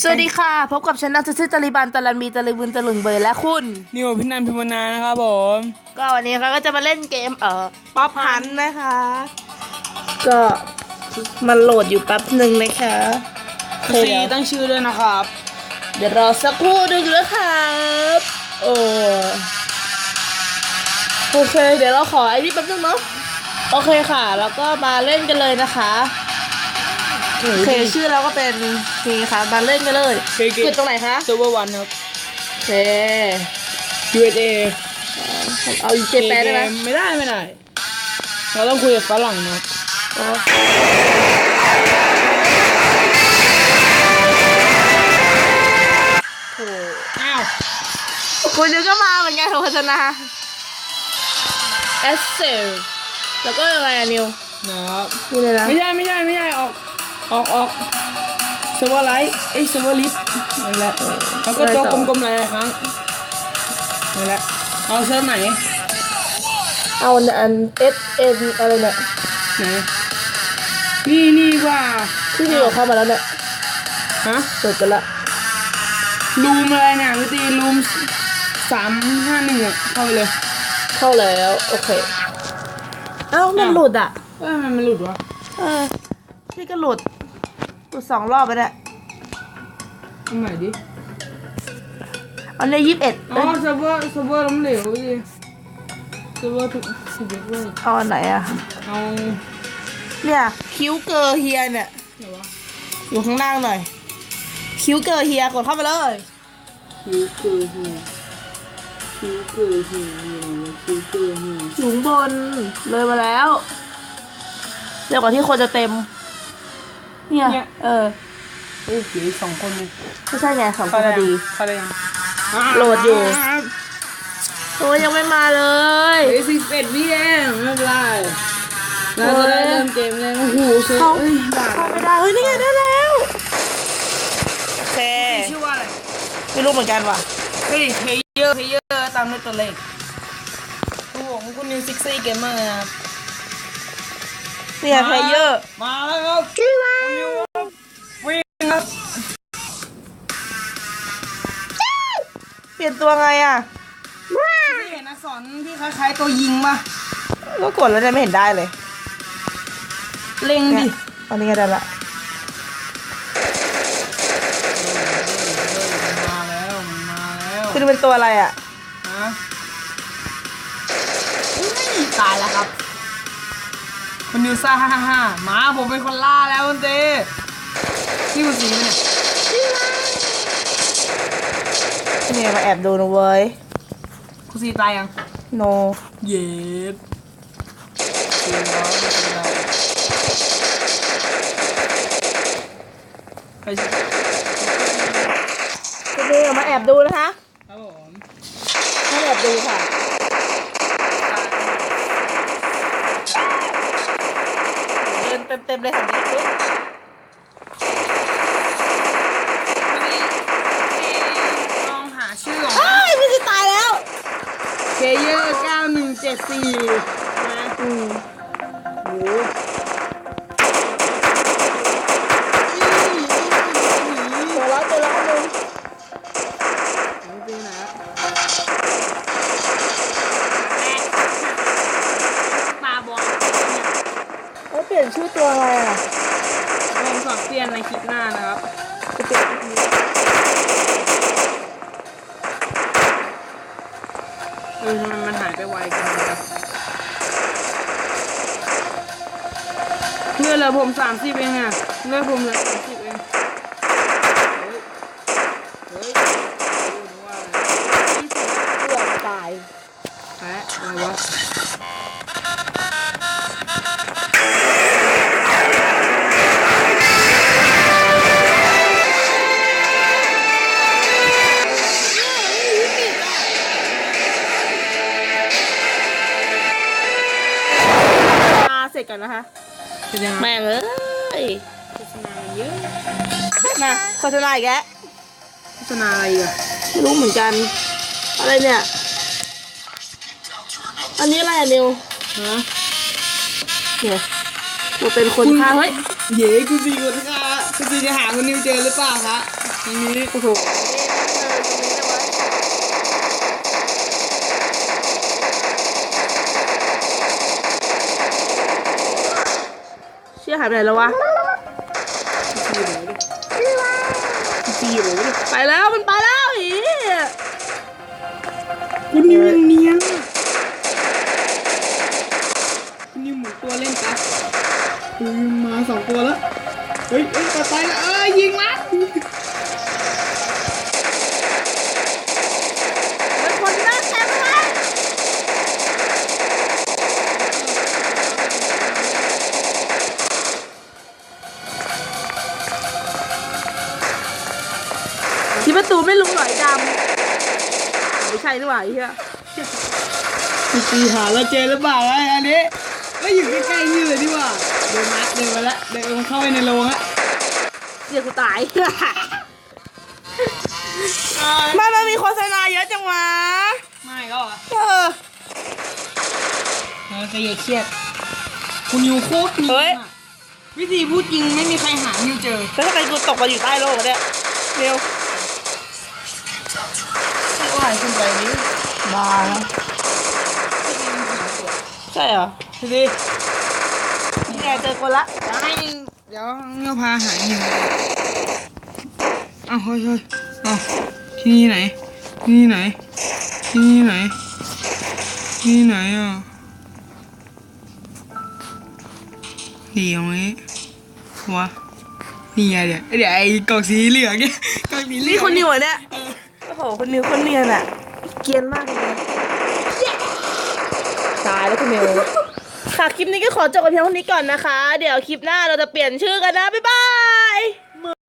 สวัสดีค่ะ พบกับฉันนักซื่อตาลิบันตาลันมีตาลิบุนตะลึงเบยและคุณ นิวพินันพิมนานะครับผม ก็วันนี้เราก็จะมาเล่นเกมเอ่อป๊อปพันนะคะ ก็มันโหลดอยู่แป๊บหนึ่งนะคะโอเคซีเดี๋ยวตั้งชื่อด้วยนะครับ เดี๋ยวรอสักครู่หนึงนะครับโอ้โอเค เดี๋ยวเราขอไอ้นี่แป๊บนึงเนาะโอเคค่ะ แล้วก็มาเล่นกันเลยนะคะ โอเคชื่อเราก็เป็นนี่ค่ะมาเล่นกันเลยเกม จุดตรงไหนคะเซิร์ฟเวอร์วันครับ โอเค USA เอาเจแปนได้ไหมไม่ได้ไม่ได้ เราต้องคุยกับฝรั่งนะครับโอ้อ้าวคุณนึกก็มาเหมือนกันโฆษณาเอสเซลแล้วก็อะไรอะนิวนะครับ นี่เลยนะไม่ใช่ไม่ใช่ไม่ใช่ออก ออกออกเซิร์ฟเวอร์ไลท์เอ้ยเซิร์ฟเวอร์ลิสนั่นแหละแล้วก็ตัวกลมๆหลายๆครั้งนั่นแหละเอาเซิร์ฟไหนเอาอันเอสเอ็นอะไรเนี่ยไหนนี่นี่ว่าที่นิวเข้ามาแล้วเนี่ยฮะเปิดไปละรูมอะไรเนี่ยพี่ตีรูมสามห้าหนึ่งอะเข้าไปเลย เข้าแล้วโอเคเอ้ามันอ้าวหลุดอะเอ้ยมันมันหลุดวะเออพี่ก็หลุด หลุดสองรอบไปแล้วทำไหนดิอันนี้ยี่สิบเอ็ดอ๋อเซิร์ฟเวอร์เซิร์ฟเวอร์ล้มเหลวพี่ตีเซิร์ฟเวอร์ถูกสิบเอ็ดเวอร์เอาอันไหนอะเอาเนี่ยคิ้วเกอร์เฮียเนี่ยไหนวะอยู่ข้างล่างหน่อย คิ้วเกอร์เฮียกดเข้าไปเลย คิวเกอร์ฮีคิวเกอร์ฮีคิวเกอร์ฮีอยู่ข้างบนเลยมาแล้วเร็วกว่าที่คนจะเต็ม เนี่ย เออเอ้ยเหลืออีกสองคนเลยไม่ใช่ไงสองคนพอดี เข้าได้ยังโหลดอยู่ โอ้ยยังไม่มาเลย เหลือสิบเอ็ดวิเองไม่เป็นไรเราจะได้เริ่มเกมเลยโอ้โหเซิร์ฟเข้าเอ้ยบาเข้าไม่ได้เฮ้ยนี่ไงได้แล้วโอเคชื่อว่าอะไรไม่รู้เหมือนกันว่ะเฮ้ยเพย์เยอร์เพย์เยอร์ตามด้วยตัวเลขโอ้โหคุณนิวซิกซี่เกมเมอร์นะครับ เนี่ยเพลเยอร์มาแล้วครับคุณนิวครับวิ่งครับเปลี่ยนตัวไงอะที่เห็นอักษรที่คล้ายๆตัวยิงป่ะก็กดแล้วเนี่ยไม่เห็นได้เลย เล็งเนี่ดิยตอนนี้ก็ได้ละมาแล้วมาแล้วคุณเป็นตัวอะไรอะฮะอุ้ยตายแล้วครับ คุณนิวซ่าฮ่าฮ่าฮ่าหมาผมเป็นคนล่าแล้วคุณเต้นี่คุณสีไหมเนี่ยเนี่ยมาแอบดูนะเว้ยคุณสีตายยัง โน เย็ดเย็ดร้อยไม่เป็นไรไปสิคุณนี่มาแอบดูนะคะครับผมมาแอบดูค่ะ เดินเต็มๆเลยค่ะนี่ปุ๊บลองหาชื่อของเอ้ยไม่ใช่ตายแล้วเพลเยอร์9174นะอืม ปลี่ยนชื่อตัวอะไรอะผมสอนเปลี่ยนในคลิปหน้านะครับจะเปลี่ยนชื่อนี้เออทำไมมันหายไปไวจังเลยเลือดเหลือผมสามสิบเองอะเลือดผมเหลือสามสิบเองเฮ้ยเฮ้ยรู้ว่าอะไรเกือบตายแพ้อะไรวะ ร็จกันนะคะเป็นยังไงแม่งเอ้ยโฆษณามันเยอะมาโฆษณาอีกแล้วโฆษณาอะไรอะไม่รู้เหมือนกัน อะไรเนี่ย อันนี้อะไรอะนิวฮะเนี่ยกูเป็นคนฆ่าเฮ้ยเย้คุณซีคุณค่ะคุณซีจะหาคุณนิวเจอหรือเปล่าคะทีนี้โอ้โห เออตรงนี้เลยวะเชี่ยหายไปไหนแล้ววะจีโร่ดิไปแล้วมันไปแล้วอีคุณนิวยังเนียนอะคุณนิวหมุนตัวเล่นปะคือมาสองตัวแล้ว เฮ้ยเอ้ยต่อไปแล้วเอ้ยยิงมันมัน ที่ประตูไม่รู้หรอไอ้ดำไม่ใช่นี่หว่าไอ้เหี้ยตีหาแล้วเจอหรือเปล่าไอ้อันนี้ก็อยู่ใกล้ๆนี่เลยดีกว่าเดินนัดเดินมาแล้วเดินมาเข้าไปในโรงฮะเสียกูตายมันมันมีโฆษณาเยอะจังวะไม่ก็อะเออเออก็อย่าเครียดคุณนิวโคตรเนีเฮ้ยยนอะวิธีพูดจริงไม่มีใครหานิวเจอแล้วถ้าใครกูตกมาอยู่ใต้โลกอะเนี่ยเร็ว ว่ายขึ้นไปนี้บาใช่เหรอดูดินี่ไงเจอคนละได้เดี๋ยวเงี้ยพาหานิวอ้าวเฮ้ยเฮ้ยอ้าวที่นี่ไหน ที่นี่ไหน ที่นี่ไหน ที่นี่ไหนอะเดี๋ยวนี้วะนี่ไงเดี๋ยวเดี๋ยวไอ้กล่องสีเหลืองเนี่ยกล่องสีเหลืนี่องคนนิวเหรอเนี่ย โอ้โหคนนิวคนเนียนอะเกรียนมากเลยนะตายแล้วคุณนิว ค่ะ คลิปนี้ก็ขอจบกันเพียงเท่านี้ก่อนนะคะ เดี๋ยวคลิปหน้าเราจะเปลี่ยนชื่อกันนะ บ๊ายบาย